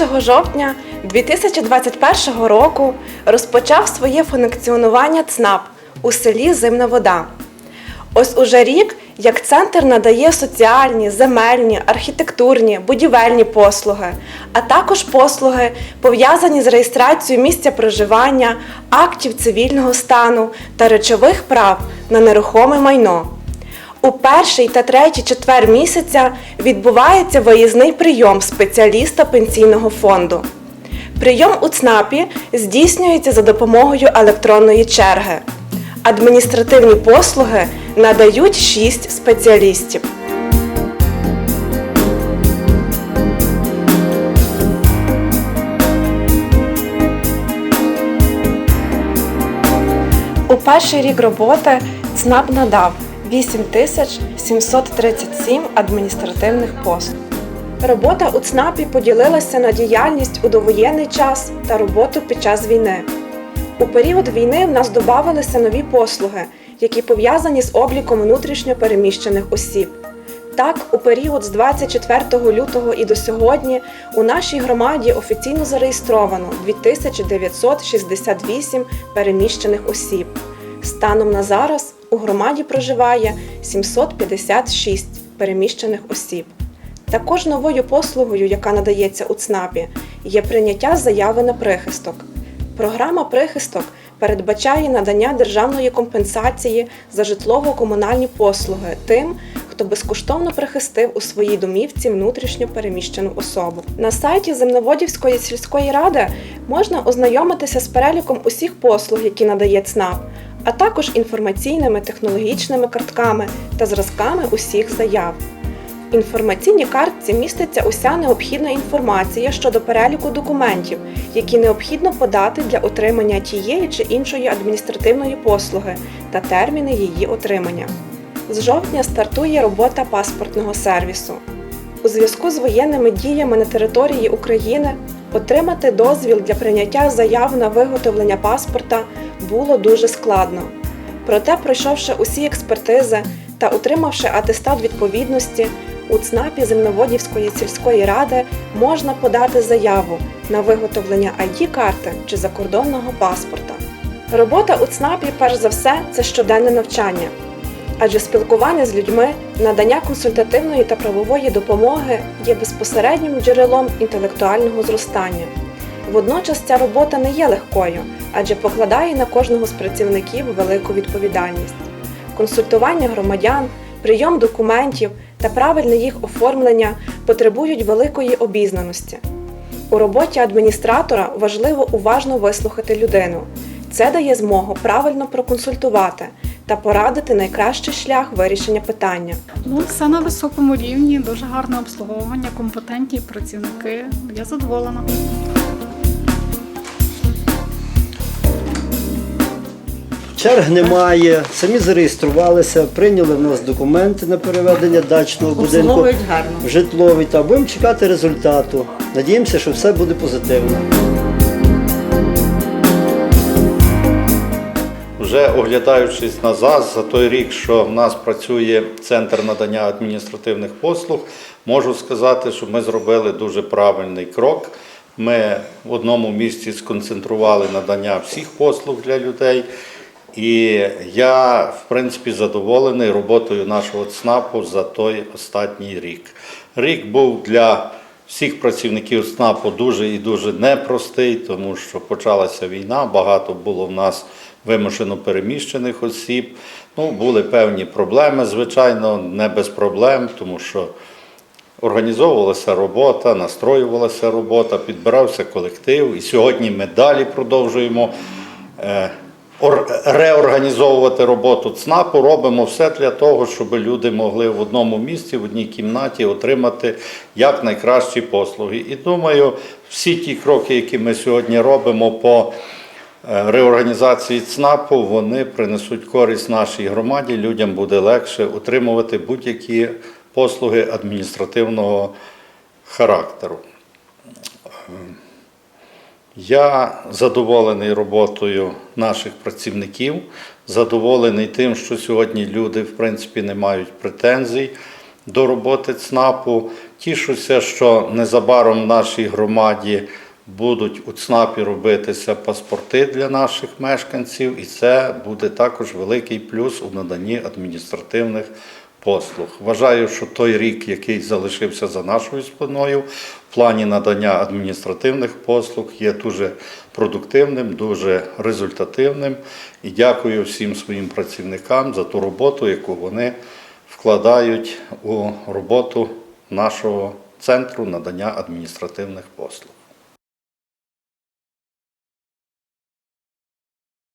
1 жовтня 2021 року розпочав своє функціонування ЦНАП у селі Зимна Вода. Ось уже рік, як центр надає соціальні, земельні, архітектурні, будівельні послуги, а також послуги, пов'язані з реєстрацією місця проживання, актів цивільного стану та речових прав на нерухоме майно. У перший та третій четвер місяця відбувається виїзний прийом спеціаліста пенсійного фонду. Прийом у ЦНАПі здійснюється за допомогою електронної черги. Адміністративні послуги надають 6 спеціалістів. У перший рік роботи ЦНАП надав 8737 адміністративних послуг. Робота у ЦНАПі поділилася на діяльність у довоєнний час та роботу під час війни. У період війни в нас додавалися нові послуги, які пов'язані з обліком внутрішньо переміщених осіб. Так, у період з 24 лютого і до сьогодні у нашій громаді офіційно зареєстровано 2968 переміщених осіб. Станом на зараз у громаді проживає 756 переміщених осіб. Також новою послугою, яка надається у ЦНАПі, є прийняття заяви на прихисток. Програма прихисток передбачає надання державної компенсації за житлово-комунальні послуги тим, хто безкоштовно прихистив у своїй домівці внутрішньо переміщену особу. На сайті Земноводівської сільської ради можна ознайомитися з переліком усіх послуг, які надає ЦНАП, а також інформаційними технологічними картками та зразками усіх заяв. В інформаційній картці міститься уся необхідна інформація щодо переліку документів, які необхідно подати для отримання тієї чи іншої адміністративної послуги та терміни її отримання. З жовтня стартує робота паспортного сервісу. У зв'язку з воєнними діями на території України отримати дозвіл для прийняття заяв на виготовлення паспорта було дуже складно. Проте, пройшовши усі експертизи та отримавши атестат відповідності, у ЦНАПі Земноводівської сільської ради можна подати заяву на виготовлення ID-карти чи закордонного паспорта. Робота у ЦНАПі, перш за все, це щоденне навчання, адже спілкування з людьми, надання консультативної та правової допомоги є безпосереднім джерелом інтелектуального зростання. Водночас ця робота не є легкою, адже покладає на кожного з працівників велику відповідальність. Консультування громадян, прийом документів та правильне їх оформлення потребують великої обізнаності. У роботі адміністратора важливо уважно вислухати людину. Це дає змогу правильно проконсультувати та порадити найкращий шлях вирішення питання. Ну, все на високому рівні, дуже гарне обслуговування, компетентні працівники. Я задоволена. Черг немає, самі зареєструвалися, прийняли в нас документи на переведення дачного будинку в житловий та будемо чекати результату. Надіємося, що все буде позитивно. Вже оглядаючись назад за той рік, що в нас працює центр надання адміністративних послуг, можу сказати, що ми зробили дуже правильний крок. Ми в одному місці сконцентрували надання всіх послуг для людей. І я, в принципі, задоволений роботою нашого ЦНАПу за той останній рік. Рік був для всіх працівників ЦНАПу дуже і дуже непростий, тому що почалася війна, багато було в нас вимушено переміщених осіб. Ну, були певні проблеми, звичайно, не без проблем, тому що організовувалася робота, настроювалася робота, підбирався колектив. І сьогодні ми далі продовжуємо е, реорганізовувати роботу ЦНАПу. Робимо все для того, щоб люди могли в одному місці, в одній кімнаті отримати якнайкращі послуги. І думаю, всі ті кроки, які ми сьогодні робимо по е, реорганізації ЦНАПу, вони принесуть користь нашій громаді. Людям буде легше отримувати будь-які послуги адміністративного характеру. Я задоволений роботою наших працівників, задоволений тим, що сьогодні люди в принципі не мають претензій до роботи ЦНАПу. Тішуся, що незабаром в нашій громаді будуть у ЦНАПі робитися паспорти для наших мешканців, і це буде також великий плюс у наданні адміністративних послуг. Вважаю, що той рік, який залишився за нашою спиною, в плані надання адміністративних послуг є дуже продуктивним, дуже результативним. І дякую всім своїм працівникам за ту роботу, яку вони вкладають у роботу нашого центру надання адміністративних послуг.